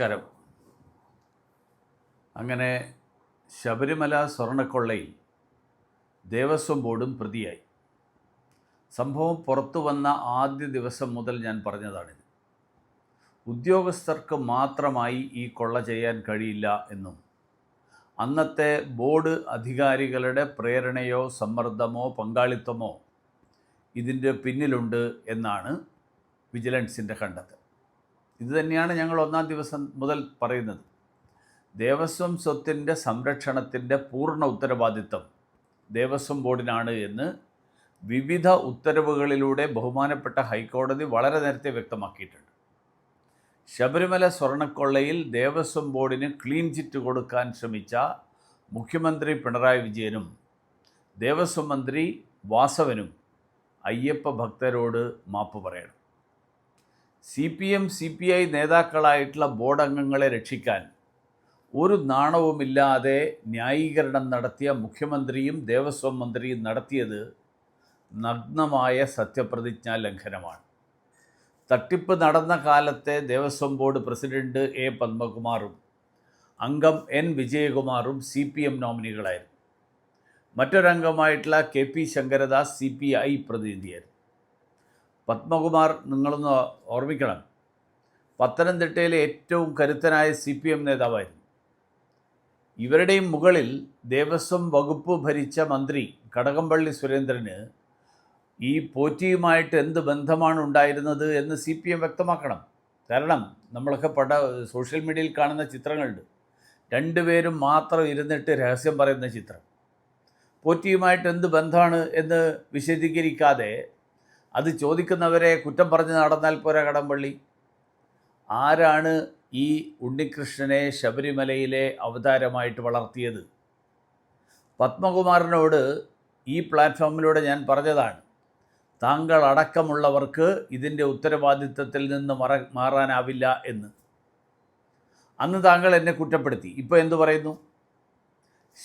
നമസ്കാരം. അങ്ങനെ ശബരിമല സ്വർണക്കൊള്ളയിൽ ദേവസ്വം ബോർഡും പ്രതിയായി. സംഭവം പുറത്തു വന്ന ആദ്യ ദിവസം മുതൽ ഞാൻ പറഞ്ഞതാണിത്. ഉദ്യോഗസ്ഥർക്ക് മാത്രമായി ഈ കൊള്ള ചെയ്യാൻ കഴിയില്ല എന്നും അന്നത്തെ ബോർഡ് അധികാരികളുടെ പ്രേരണയോ സമ്മർദ്ദമോ പങ്കാളിത്തമോ ഇതിന്റെ പിന്നിലുണ്ട് എന്നാണ് വിജിലൻസിന്റെ കണ്ടെത്തൽ. ഇത് തന്നെയാണ് ഞങ്ങൾ ഒന്നാം ദിവസം മുതൽ പറയുന്നത്. ദേവസ്വം സ്വത്തിന്റെ സംരക്ഷണത്തിന്റെ പൂർണ ഉത്തരവാദിത്തം ദേവസ്വം ബോർഡിനാണ് എന്ന് വിവിധ ഉത്തരവുകളിലൂടെ ബഹുമാനപ്പെട്ട ഹൈക്കോടതി വളരെ നേരത്തെ വ്യക്തമാക്കിയിട്ടുണ്ട്. ശബരിമല സ്വർണക്കൊള്ളയിൽ ദേവസ്വം ബോർഡിന് ക്ലീൻ ചിറ്റ് കൊടുക്കാൻ ശ്രമിച്ച മുഖ്യമന്ത്രി പിണറായി വിജയനും ദേവസ്വം മന്ത്രി വാസവനും അയ്യപ്പ ഭക്തരോട് മാപ്പ് പറയണം. C P M C P I നേതാക്കളായിട്ടുള്ള board അംഗങ്ങളെ രക്ഷിക്കാൻ ഒരു നാണവുമില്ലാതെ ന്യായീകരണം നടത്തിയ മുഖ്യമന്ത്രിയും ദേവസ്വം മന്ത്രിയും നടത്തിയത് നഗ്നമായ സത്യപ്രതിജ്ഞാ ലംഘനമാണ്. തട്ടിപ്പ് നടന്ന കാലത്തെ ദേവസ്വം ബോർഡ് പ്രസിഡന്റ് എ പത്മകുമാറും അംഗം എൻ വിജയകുമാറും സി പി എം നോമിനികളായിരുന്നു. മറ്റൊരംഗമായിട്ടുള്ള K P Sankaradas C P I പ്രതിനിധിയായിരുന്നു. Padmakumar നിങ്ങളൊന്ന് ഓർമ്മിക്കണം. പത്തനംതിട്ടയിലെ ഏറ്റവും കരുത്തനായ സി പി എം നേതാവായിരുന്നു. ഇവരുടെയും മുകളിൽ ദേവസ്വം വകുപ്പ് ഭരിച്ച മന്ത്രി കടകംപള്ളി സുരേന്ദ്രന് ഈ പോറ്റിയുമായിട്ട് എന്ത് ബന്ധമാണ് ഉണ്ടായിരുന്നത് എന്ന് സി പി എം വ്യക്തമാക്കണം. കാരണം നമ്മളൊക്കെ പട സോഷ്യൽ മീഡിയയിൽ കാണുന്ന ചിത്രങ്ങളുണ്ട്. രണ്ടുപേരും മാത്രം ഇരുന്നിട്ട് രഹസ്യം പറയുന്ന ചിത്രം. പോറ്റിയുമായിട്ട് എന്ത് ബന്ധമാണ് എന്ന് വിശദീകരിക്കാതെ അത് ചോദിക്കുന്നവരെ കുറ്റം പറഞ്ഞ് നടന്നാൽ പോരാ കടമ്പള്ളി. ആരാണ് ഈ ഉണ്ണികൃഷ്ണനെ ശബരിമലയിലെ അവതാരമായിട്ട് വളർത്തിയത്? പത്മകുമാരനോട് ഈ പ്ലാറ്റ്ഫോമിലൂടെ ഞാൻ പറഞ്ഞതാണ്. താങ്കൾ അടക്കമുള്ളവർക്ക് ഇതിന്റെ ഉത്തരവാദിത്തത്തിൽ നിന്ന് മറ മാറാനാവില്ല എന്ന്. അന്ന് താങ്കൾ എന്നെ കുറ്റപ്പെടുത്തി. ഇപ്പോൾ എന്തു പറയുന്നു?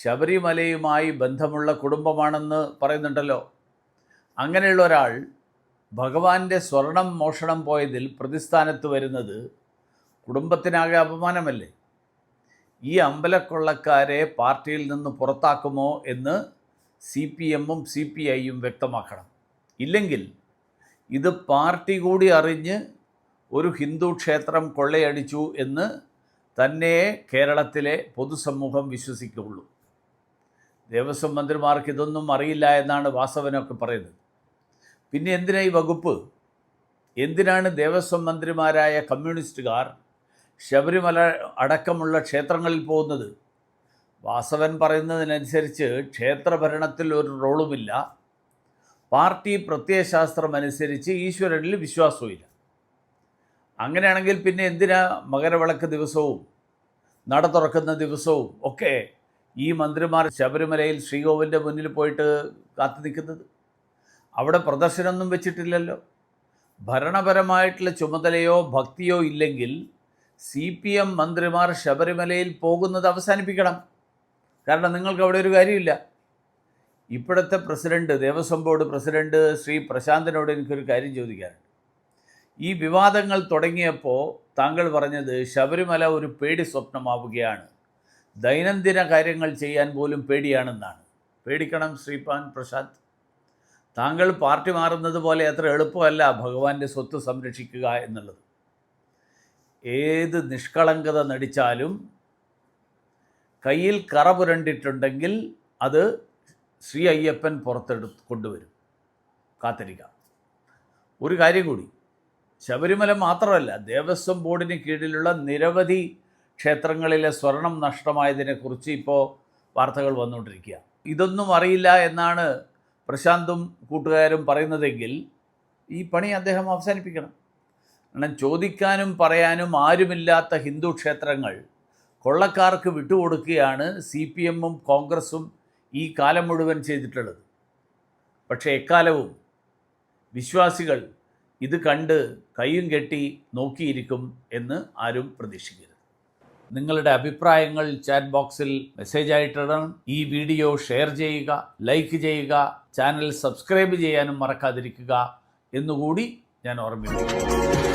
ശബരിമലയുമായി ബന്ധമുള്ള കുടുംബമാണെന്ന് പറയുന്നുണ്ടല്ലോ. അങ്ങനെയുള്ള ഒരാൾ ഭഗവാന്റെ സ്വർണം മോഷണം പോയതിൽ പ്രതിസ്ഥാനത്ത് വരുന്നത് കുടുംബത്തിനാകെ അപമാനമല്ലേ? ഈ അമ്പലക്കൊള്ളക്കാരെ പാർട്ടിയിൽ നിന്ന് പുറത്താക്കുമോ എന്ന് സി പി എമ്മും സി പി ഐയും വ്യക്തമാക്കണം. ഇല്ലെങ്കിൽ ഇത് പാർട്ടി കൂടി അറിഞ്ഞ് ഒരു ഹിന്ദു ക്ഷേത്രം കൊള്ളയടിച്ചു എന്ന് തന്നെ കേരളത്തിലെ പൊതുസമൂഹം വിശ്വസിക്കുകയുള്ളൂ. ദേവസ്വം മന്ത്രിമാർക്ക് ഇതൊന്നും അറിയില്ല എന്നാണ് വാസവനൊക്കെ പറയുന്നത്. പിന്നെ എന്തിനാ ഈ വകുപ്പ്? എന്തിനാണ് ദേവസ്വം മന്ത്രിമാരായ കമ്മ്യൂണിസ്റ്റുകാർ ശബരിമല അടക്കമുള്ള ക്ഷേത്രങ്ങളിൽ പോകുന്നത്? വാസവൻ പറയുന്നതിനനുസരിച്ച് ക്ഷേത്രഭരണത്തിൽ ഒരു റോളുമില്ല. പാർട്ടി പ്രത്യയശാസ്ത്രം അനുസരിച്ച് ഈശ്വരനിൽ വിശ്വാസവുമില്ല. അങ്ങനെയാണെങ്കിൽ പിന്നെ എന്തിനാ മകരവിളക്ക് ദിവസവും നട തുറക്കുന്ന ദിവസവും ഒക്കെ ഈ മന്ത്രിമാർ ശബരിമലയിൽ ശ്രീകോവിന്റെ മുന്നിൽ പോയിട്ട് കാത്തു നിൽക്കുന്നത്? അവിടെ പ്രദർശനമൊന്നും വെച്ചിട്ടില്ലല്ലോ. ഭരണപരമായിട്ടുള്ള ചുമതലയോ ഭക്തിയോ ഇല്ലെങ്കിൽ സി പി എം മന്ത്രിമാർ ശബരിമലയിൽ പോകുന്നത് അവസാനിപ്പിക്കണം. കാരണം നിങ്ങൾക്ക് അവിടെ ഒരു കാര്യമില്ല. ഇപ്പോഴത്തെ president Devaswom board president Shri പ്രശാന്തിനോട് എനിക്കൊരു കാര്യം ചോദിക്കാനുണ്ട്. ഈ വിവാദങ്ങൾ തുടങ്ങിയപ്പോൾ താങ്കൾ പറഞ്ഞത് ശബരിമല ഒരു പേടി സ്വപ്നമാവുകയാണ്. ദൈനംദിന കാര്യങ്ങൾ ചെയ്യാൻ പോലും പേടിയാണെന്നാണ്. പേടിക്കണം ശ്രീപാൻ പ്രശാന്ത്. താങ്കൾ പാർട്ടി മാറുന്നത് പോലെ അത്ര എളുപ്പമല്ല ഭഗവാന്റെ സ്വത്ത് സംരക്ഷിക്കുക എന്നുള്ളത്. ഏത് നിഷ്കളങ്കത നടിച്ചാലും കയ്യിൽ കറ പുരണ്ടിട്ടുണ്ടെങ്കിൽ അത് ശ്രീ അയ്യപ്പൻ പുറത്തെടു കൊണ്ടുവരും. കാത്തിരിക്ക. ഒരു കാര്യം കൂടി. ശബരിമല മാത്രമല്ല ദേവസ്വം ബോർഡിന് കീഴിലുള്ള നിരവധി ക്ഷേത്രങ്ങളിലെ സ്വർണം നഷ്ടമായതിനെക്കുറിച്ച് ഇപ്പോൾ വാർത്തകൾ വന്നുകൊണ്ടിരിക്കുക. ഇതൊന്നും അറിയില്ല എന്നാണ് പ്രശാന്തും കൂട്ടുകാരും പറയുന്നതെങ്കിൽ ഈ പണി അദ്ദേഹം അവസാനിപ്പിക്കണം. കാരണം ചോദിക്കാനും പറയാനും ആരുമില്ലാത്ത ഹിന്ദു ക്ഷേത്രങ്ങൾ കൊള്ളക്കാർക്ക് വിട്ടുകൊടുക്കുകയാണ് സി പി എമ്മും കോൺഗ്രസും ഈ കാലം മുഴുവൻ ചെയ്തിട്ടുള്ളത്. പക്ഷേ എക്കാലവും വിശ്വാസികൾ ഇത് കണ്ട് കൈയും കെട്ടി നോക്കിയിരിക്കും എന്ന് ആരും പ്രതീക്ഷിക്കരുത്. നിങ്ങളുടെ അഭിപ്രായങ്ങൾ ചാറ്റ് ബോക്സിൽ മെസ്സേജ് ആയിട്ടിടണം. ഈ വീഡിയോ ഷെയർ ചെയ്യുക ലൈക്ക് ചെയ്യുക ചാനൽ സബ്സ്ക്രൈബ് ചെയ്യാനും മറക്കാതിരിക്കുക എന്നുകൂടി ഞാൻ ഓർമ്മിപ്പിക്കുന്നു.